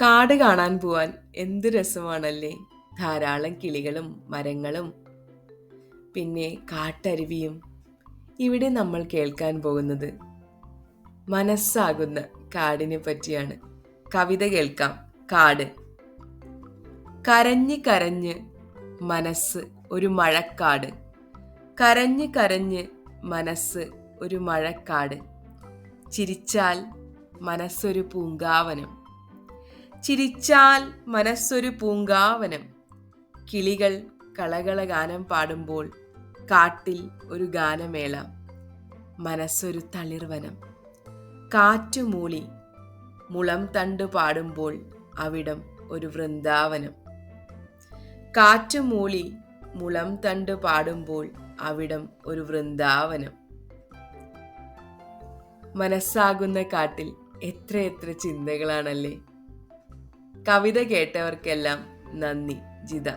കാട് കാണാൻ പോവാൻ എന്ത് രസമാണല്ലേ? ധാരാളം കിളികളും മരങ്ങളും. പിന്നെ കാട്ടരുവിയും. ഇവിടെ നമ്മൾ കേൾക്കാൻ പോകുന്നത് മനസ്സാകുന്ന കാടിനെ പറ്റിയാണ്. കവിത കേൾക്കാം. കാട്. കരഞ്ഞ് കരഞ്ഞ് മനസ്സ് ഒരു മഴക്കാട്. കരഞ്ഞ് കരഞ്ഞ് മനസ്സ് ഒരു മഴക്കാട്. ചിരിച്ചാൽ മനസ്സൊരു പൂങ്കാവനം. ചിരിച്ചാൽ മനസ്സൊരു പൂങ്കാവനം. കിളികൾ കളകള ഗാനം പാടുമ്പോൾ കാട്ടിൽ ഒരു ഗാനമേള. മനസ്സൊരു തളിർവനം. കാറ്റുമൂളി മുളം തണ്ട് പാടുമ്പോൾ അവിടം ഒരു വൃന്ദാവനം. കാറ്റുമൂളി മുളം തണ്ട് പാടുമ്പോൾ അവിടം ഒരു വൃന്ദാവനം. മനസ്സാകുന്ന കാട്ടിൽ എത്രയെത്ര ചിന്തകളാണല്ലേ? കവിത കേട്ടവർക്കെല്ലാം നന്ദി ജിത.